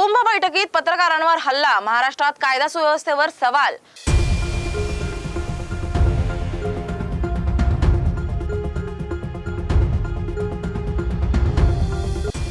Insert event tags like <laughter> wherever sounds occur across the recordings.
कुंभ बैठकीत पत्रकारांवर हल्ला महाराष्ट्रात कायदा सुव्यवस्थेवर सवाल.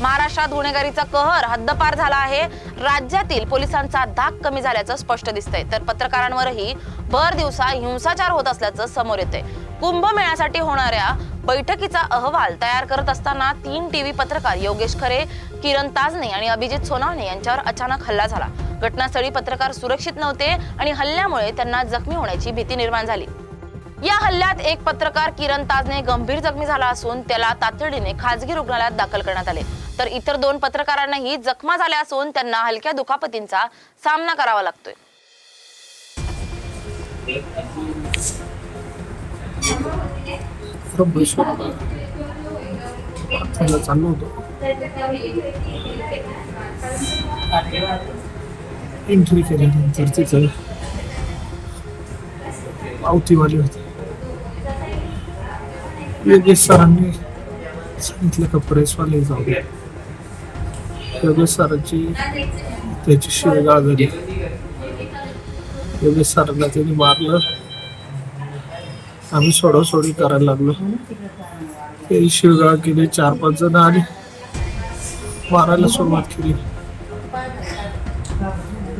महाराष्ट्रात गुन्हेगारीचा कहर हद्दपार झाला आहे. राज्यातील पोलिसांचा धाक कमी झाल्याचं स्पष्ट दिसतंय. तर पत्रकारांवरही भर दिवसा हिंसाचार होत असल्याचं समोर येतंय. कुंभमेळ्यासाठी होणाऱ्या बैठकीचा अहवाल तयार करत असताना तीन टीव्ही पत्रकार योगेश खरे किरण ताजने आणि अभिजित सोनावणे यांच्यावर अचानक हल्ला झाला. घटनास्थळी पत्रकार सुरक्षित नव्हते आणि हल्ल्यामुळे त्यांना जखमी होण्याची भीती निर्माण झाली. या हल्ल्यात एक पत्रकार किरण ताजने गंभीर जखमी झाला असून त्याला तातडीने खासगी रुग्णालयात दाखल करण्यात आले. तर इतर दोन पत्रकारांनाही जखमा झाल्या असून त्यांना हलक्या दुखापतींचा सामना करावा लागतोय. चाललो होतो एंट्री केल्यानंतर तिथं पावतीवाले होती योगेश सरांनी सांगितलं का प्रेसवाले जाऊ योगेश सरांची त्याची शिवगाळ झाली योगेश सरांना त्यांनी मारलं आम्ही सोडासोडी करायला लागलो. ते शिवगाळ केले चार पाच जण आणि मारायला सुरुवात केली.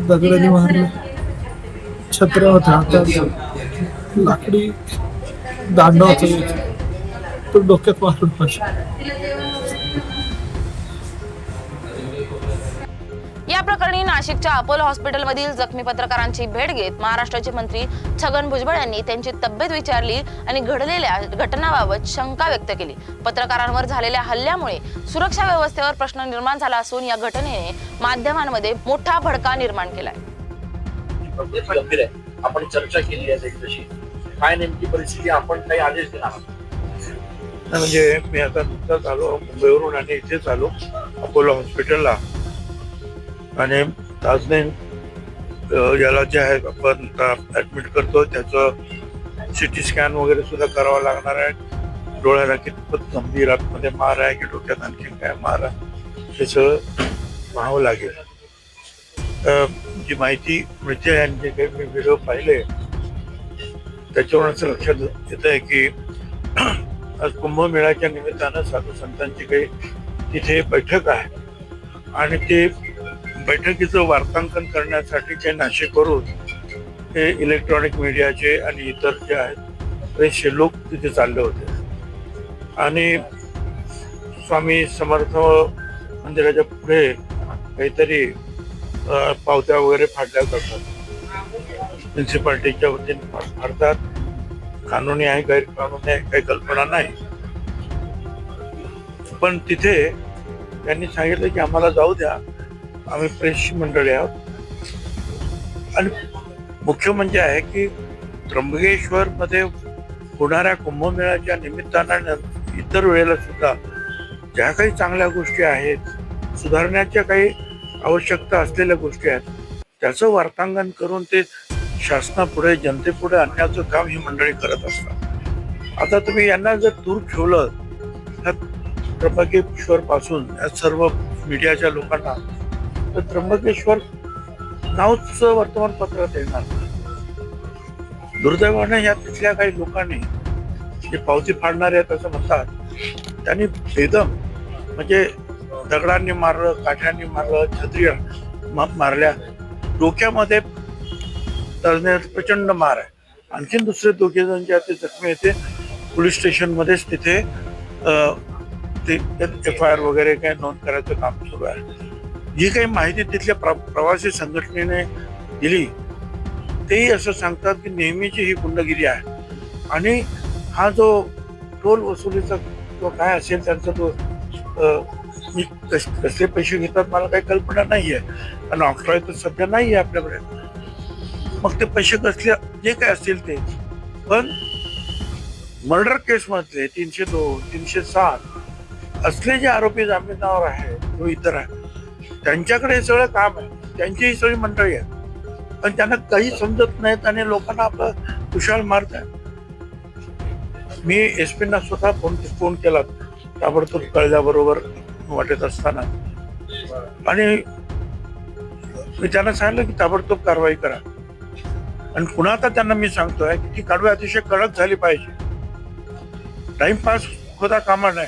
दगडाने मारलं. छत्र्या होत्या हातात लाकडी दांडा होता. तो डोक्यात मारून पाहिजे नाशिकच्या अपोलो हॉस्पिटलमधील जखमी पत्रकारांची भेट घेत महाराष्ट्राचे मंत्री छगन भुजबळ यांनी त्यांची तब्येत विचारली आणि घडलेल्या घटनाबाबत शंका व्यक्त केली. पत्रकारांवर झालेल्या हल्ल्यामुळे सुरक्षा व्यवस्थेवर प्रश्न निर्माण झाला असून या घटनेने माध्यमांमध्ये मोठा भडका निर्माण केलाय. आपण चर्चा केली आहे काय नेमकी परिस्थिती आपण काही आदेश देणार म्हणजे मी आता नुकताच आलो मुंबईवरून आणि इथेच आलो अपोलो हॉस्पिटलला. आणि ताजने याला जे आहे आपण ऍडमिट करतो त्याचं सी टी स्कॅन वगैरे सुद्धा करावं लागणार आहे. डोळ्याला कितपत गंभीर आतमध्ये मार आहे की डोक्यात आणखी काय मार आहे हे सगळं पाहावं लागेल. जी माहिती मिळते आणि जे काही मी व्हिडिओ पाहिले त्याच्यावरून असं लक्षात येत आहे की <clears throat> आज कुंभमेळ्याच्या निमित्तानं साधू संतांची काही तिथे बैठक आहे. आणि ते बैठकीचं वार्तांकन करण्यासाठी काही नाशिकवरून हे इलेक्ट्रॉनिक मीडियाचे आणि इतर जे आहेत बरेचसे लोक तिथे चालले होते. आणि स्वामी समर्थ मंदिराच्या पुढे काहीतरी पावत्या वगैरे फाडल्या जातात. म्युन्सिपाल्टीच्या वतीने फाडतात. कानूनी आहे गैरकानुनी आहे काही कल्पना नाही. पण तिथे त्यांनी सांगितलं की आम्हाला जाऊ द्या. आम्ही प्रेसची मंडळी आहोत. आणि मुख्य म्हणजे आहे की त्र्यंबकेश्वरमध्ये होणाऱ्या कुंभमेळ्याच्या निमित्तानं इतर वेळेला सुद्धा ज्या काही चांगल्या गोष्टी आहेत सुधारण्याच्या काही आवश्यकता असलेल्या गोष्टी आहेत त्याचं वार्तांकन करून ते शासनापुढे जनतेपुढे आणण्याचं काम ही मंडळी करत असतात. आता तुम्ही यांना जर दूर ठेवलं तर त्र्यंबकेश्वर पासून या सर्व मीडियाच्या लोकांना तर त्र्यंबकेश्वर नावच वर्तमानपत्रात येणार दुर्दैवाने या तिथल्या काही लोकांनी जे पावती फाडणारे आहेत असं म्हणतात त्यांनी बेदम म्हणजे दगडांनी मारलं काठ्यांनी मारलं छत्रिया मारल्या. डोक्यामध्ये प्रचंड मार आहे. आणखीन दुसरे दोघे जण जे ते जखमी येते ते पोलीस स्टेशनमध्येच तिथे ते एफ आय आर वगैरे काय नोंद करायचं काम सुरू आहे. जी काही माहिती तिथल्या प्र प्रवासी संघटनेने दिली तेही असं सांगतात की नेहमीची ही गुंडगिरी आहे. आणि हा जो टोल वसुलीचा जो काय असेल त्यांचा तो मी कस कसले पैसे घेतात मला काही कल्पना नाही आहे आणि ऑक्ट्रॉय तर सध्या नाही आहे आपल्याकडे. मग ते पैसे कसले जे काय असतील ते. पण मर्डर केसमधले तीनशे दोन तीनशे सात असले जे आरोपी जामिनावर आहे तो इतर आहे त्यांच्याकडे हे सगळं काम आहे. त्यांची ही सगळी मंडळी आहे पण त्यांना काही समजत नाहीत आणि लोकांना आपलं कुशाल मारत आहे. मी एस पीना स्वतः फोन फोन केला. ताबडतोब कळल्याबरोबर वाटत असताना. आणि मी त्यांना सांगितलं की ताबडतोब कारवाई करा. आणि पुन्हा आता त्यांना मी सांगतोय की ती कारवाई अतिशय कडक झाली पाहिजे. टाइमपास होता कामा नाही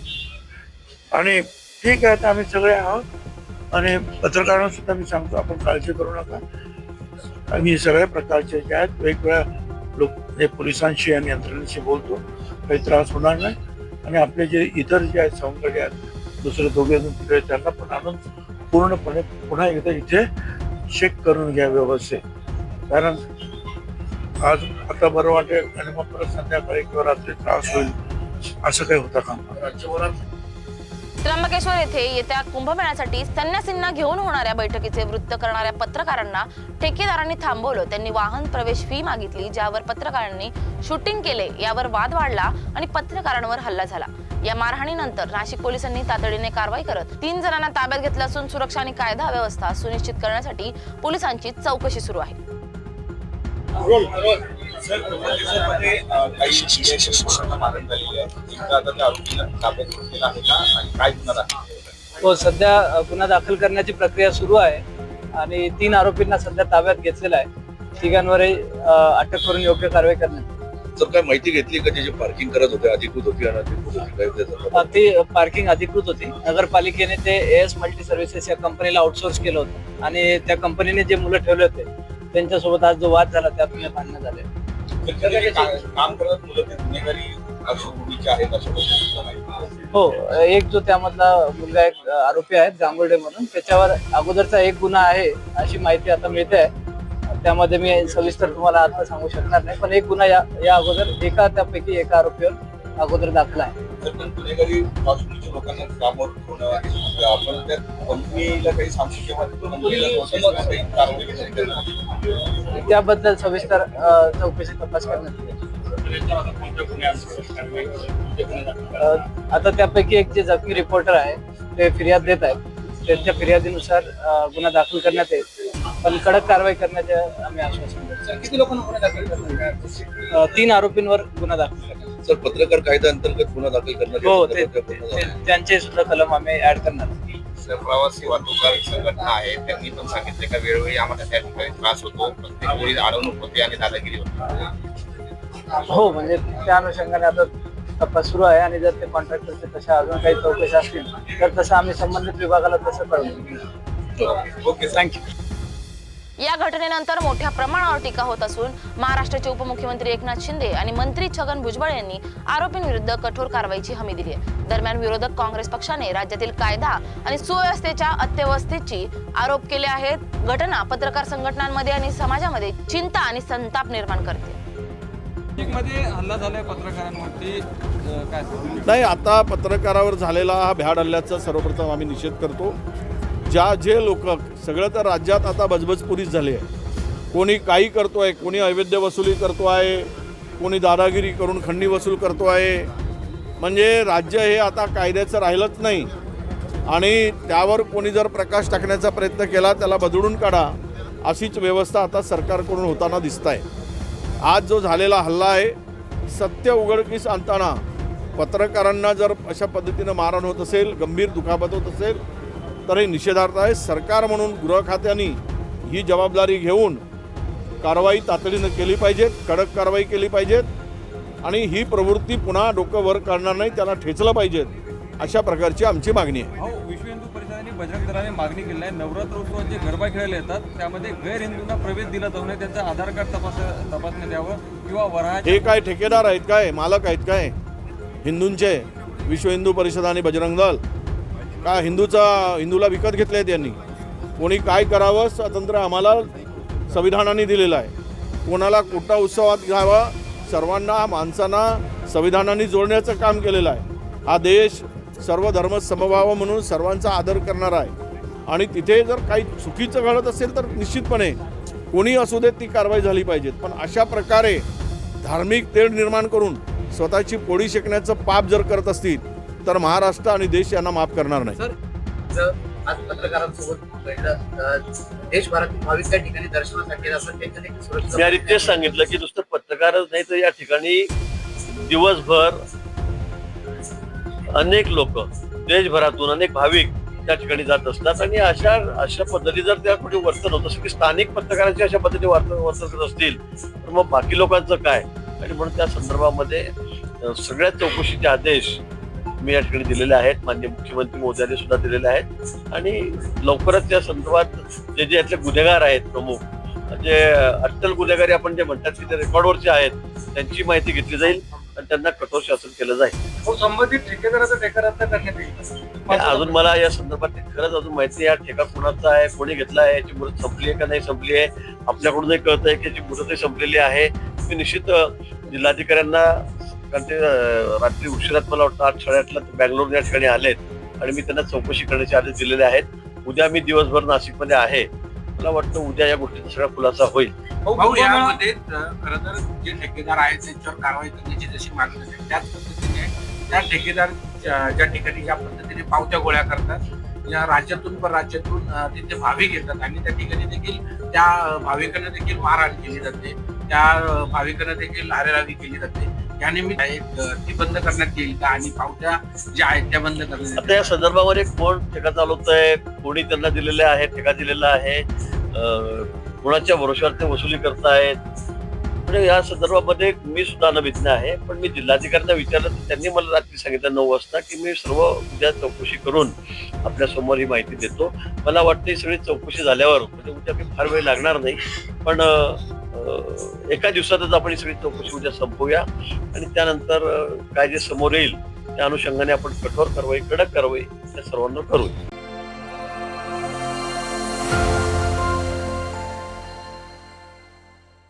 आणि ठीक आहे आता आम्ही सगळे आहोत. आणि पत्रकारांना सुद्धा मी सांगतो आपण काळजी करू नका. आम्ही सगळ्या प्रकारचे जे आहेत वेगवेगळ्या लोक जे पोलिसांशी आणि यंत्रणेशी बोलतो. काही त्रास होणार नाही. आणि आपले जे इतर जे आहेत सवंगडे आहेत दुसरे दोघे जण तिकडे त्यांना पण आणून पूर्णपणे पुन्हा एकदा इथे चेक करून घ्या व्यवस्थित. कारण आज आता बरं वाटेल आणि मग परत संध्याकाळी किंवा रात्री त्रास होईल असं काही होता का राज्यभरात त्र्यंबकेश्वर येथे येत्या कुंभमेळ्यासाठी संन्यासींना घेऊन होणाऱ्या बैठकीचे वृत्त करणाऱ्या पत्रकारांना ठेकेदारांनी थांबवलं. त्यांनी वाहन प्रवेश फी मागितली ज्यावर पत्रकारांनी शूटिंग केले यावर वाद वाढला आणि पत्रकारांवर हल्ला झाला. या मारहाणीनंतर नाशिक पोलिसांनी तातडीने कारवाई करत तीन जणांना ताब्यात घेतलं असून सुरक्षा आणि कायदा व्यवस्था सुनिश्चित करण्यासाठी पोलिसांची चौकशी सुरू आहे. सर अ, काही मारण झालेली आहे नेमकं आता त्या आरोपीला ताब्यात घेतलेला आहे का? आणि काय गुन्हा दाखल? हो सध्या गुन्हा दाखल करण्याची प्रक्रिया सुरू आहे. आणि तीन आरोपींना सध्या ताब्यात घेतलेला आहे. तिघांवरही अ, अटक करून योग्य कारवाई करण्यात. सर काय माहिती घेतली का त्याची पार्किंग करत होते अधिकृत होती ती पार्किंग अधिकृत होती. नगरपालिकेने ते एस मल्टी सर्व्हिसेस या कंपनीला आउटसोर्स केलं होतं. आणि त्या कंपनीने जे मुलं ठेवले होते त्यांच्यासोबत आज जो वाद झाला त्यातून हे भांडणं झाले. काम करत मुलं ते गुन्हेगारी आहेत अशा हो एक जो त्यामधला मुलगा एक आरोपी आहे जांभोर्डे म्हणून त्याच्यावर अगोदरचा एक गुन्हा आहे अशी माहिती आता मिळते आहे. त्यामध्ये मी सविस्तर तुम्हाला आता सांगू शकणार नाही पण एक गुन्हा या या अगोदर एका त्यापैकी एका आरोपीवर अगोदर दाखला आहे. तर पण गुन्हेगारी पार्श्वभूमीच्या लोकांना कामावर ठेवणं किंवा आपण त्या कंपनीला काही सांगू किंवा कंपनीला नोटीस काही कारवाई केली नाही. त्याबद्दल सविस्तर चौकशी तपास करण्यात आता त्यापैकी एक जे जखमी रिपोर्टर आहे ते फिर्याद देत आहेत. त्यांच्या फिर्यादीनुसार गुन्हा दाखल करण्यात येईल. पण कडक कारवाई करण्याचे आम्ही आश्वासन देतो. किती लोकांना गुन्हे दाखल तीन आरोपींवर गुन्हा दाखल सर पत्रकार कायदा अंतर्गत गुन्हा दाखल करण्यात हो. ते दाखल. त्यांचे सुद्धा कलम आम्ही ऍड करणार सर, प्रवासी वाहतूकदार संघटना आहे त्यांनी पण सांगितले का वेळोवेळी आम्हाला त्या ठिकाणी त्रास होतो प्रत्येक वेळी अडवणूक होते आणि दादागिरी होते हो म्हणजे त्या अनुषंगाने आता तपास सुरू आहे आणि जर ते कॉन्ट्रॅक्टरचे तशा अजून काही चौकशी असतील तर तसं आम्ही संबंधित विभागाला तसं कळवू ओके थँक्यू या घटनेनंतर मोठ्या प्रमाणावर टीका होत असून महाराष्ट्राचे उपमुख्यमंत्री एकनाथ शिंदे आणि मंत्री छगन भुजबळ यांनी आरोपींविरुद्ध कठोर कारवाईची हमी दिली आहे. दरम्यान विरोधक काँग्रेस पक्षाने राज्यातील कायदा आणि सुव्यवस्थेच्या अत्यवस्थेची आरोप केले आहेत. घटना पत्रकार संघटनांमध्ये आणि समाजामध्ये चिंता आणि संताप निर्माण करते. मध्ये हल्ला झालाय पत्रकारांवरती अं, काय सांगू? नाही आता पत्रकारावर झालेला हा भ्याड हल्ल्याचा सर्वप्रथम आम्ही निषेध करतो. ज्या जे लोक सगळं तर राज्यात आता बजबजपुरीच झाली आहे. कोणी काही करतो आहे कोणी अवैध वसुली करतो आहे कोणी दादागिरी करून खंडी वसूल करतो आहे म्हणजे राज्य हे आता कायद्याचं राहिलंच नाही. आणि त्यावर कोणी जर प्रकाश टाकण्याचा प्रयत्न केला त्याला बदलून काढा अशीच व्यवस्था आता सरकारकडून होताना दिसत आहे आज जो झालेला हल्ला आहे सत्य उघडकीस आणताना पत्रकारांना जर अशा पद्धतीनं मारहाण होत असेल गंभीर दुखापत होत असेल तर हे निषेधार्थ आहे. सरकार म्हणून गृह खात्याने ही जबाबदारी घेऊन कारवाई तातडीनं केली पाहिजे कडक कारवाई केली पाहिजेत आणि ही प्रवृत्ती पुन्हा डोकं वर काढणार नाही त्याला ठेचलं पाहिजेत अशा प्रकारची आमची मागणी आहे. विश्व हिंदू परिषदेने बजरंग दलाने मागणी केली आहे. नवरात्र उत्सवात जे गरबा खेळायला येतात त्यामध्ये गैर हिंदूंना प्रवेश दिला जाऊ नये त्यांचं आधार कार्ड तपास तपासण्यात यावं किंवा वराहाच्या हे काय ठेकेदार आहेत काय? मालक आहेत काय? हिंदूंचे विश्व हिंदू परिषद आणि बजरंग दल. का हिंदूचा हिंदूला विकत घेतले आहेत यांनी कोणी काय करावं स्वातंत्र्य आम्हाला संविधानाने दिलेलं आहे. कोणाला कुठला उत्सवात घ्यावा सर्वांना माणसांना संविधानाने जोडण्याचं काम केलेलं आहे. हा देश सर्व धर्म समभाव म्हणून सर्वांचा आदर करणारा आहे. आणि तिथे जर काही चुकीचं घडत असेल तर निश्चितपणे कोणी असू देत ती कारवाई झाली पाहिजेत. पण अशा प्रकारे धार्मिक तेढ निर्माण करून स्वतःची पोळी शेकण्याचं पाप जर करत असतील तर महाराष्ट्र आणि देश यांना माफ करणार नाही. आज पत्रकारांसोबत देशभरातील ठिकाणी दर्शनासाठी मी आधी तेच सांगितलं की नुसतं पत्रकारच नाही तर या ठिकाणी दिवसभर अनेक लोक देशभरातून अनेक भाविक त्या ठिकाणी जात असतात आणि अशा अशा पद्धती जर त्या कुठे वर्तन होत असेल की स्थानिक पत्रकारांची अशा पद्धती वर्तन वर्तन करत असतील तर मग बाकी लोकांचं काय? आणि म्हणून त्या संदर्भामध्ये सगळ्या चौकशीचे आदेश मी या ठिकाणी दिलेले आहेत. मान्य मुख्यमंत्री मोदयांनी सुद्धा दिलेले आहेत. आणि लवकरच या संदर्भात जे जे यातले गुन्हेगार आहेत प्रमुख जे अट्टल गुन्हेगारी आपण जे म्हणतात की ते रेकॉर्डवरचे आहेत त्यांची माहिती घेतली जाईल आणि त्यांना कठोर शासन केलं जाईल. संबंधित ठेकेदाराचा अजून मला या संदर्भात खरंच अजून माहिती आहे ठेका कोणाचा आहे? कोणी घेतला आहे? याची मुदत संपली आहे का नाही संपली आहे? आपल्याकडूनही कळत आहे की याची मुदतही संपलेली आहे. मी निश्चित जिल्हाधिकाऱ्यांना कारण ते रात्री उशिरात मला वाटतं आठ साडेआठला ते बँगलोर या ठिकाणी आलेत आणि मी त्यांना चौकशी करण्याचे आदेश दिलेले आहेत. उद्या मी दिवसभर नाशिकमध्ये आहे. मला वाटतं उद्या या गोष्टीचा सगळा खुलासा होईल. भाऊ यामध्ये खरं तर जे ठेकेदार आहेत त्यांच्यावर कारवाई करण्याची जशी मागणी आहे त्याच पद्धतीने त्या ठेकेदार ज्या ज्या ठिकाणी ज्या पद्धतीने पावत्या गोळ्या करतात या राज्यातून पण राज्यातून तिथे भाविक येतात आणि त्या ठिकाणी देखील त्या भाविकांना देखील मारहाण केली जाते. त्या भाविकांना देखील आरेरावी केली जाते. या निमित्त एक, ती बंद करण्यात येईल का? आणि पावत्या ज्या आहेत त्या बंद करण्यात आता या संदर्भामध्ये कोण ठेका चालवत आहे कोणी त्यांना दिलेले आहे ठेका दिलेला आहे. कोणाच्या भरोश्यावर ते वसुली करतायत. म्हणजे या संदर्भामध्ये मी सुद्धा अनभिज्ञ आहे पण मी जिल्हाधिकाऱ्यांना विचारलं तर त्यांनी मला रात्री सांगितलं नऊ वाजता की मी सर्व उद्या चौकशी करून आपल्यासमोर ही माहिती देतो. मला वाटते सगळी चौकशी झाल्यावर म्हणजे उद्या काही फार वेळ लागणार नाही पण एका दिवसातच आपण ही सगळी चौकशी उद्या संपवूया. आणि त्यानंतर काय जे समोर येईल त्या अनुषंगाने आपण कठोर कारवाई कडक कारवाई त्या सर्वांना करू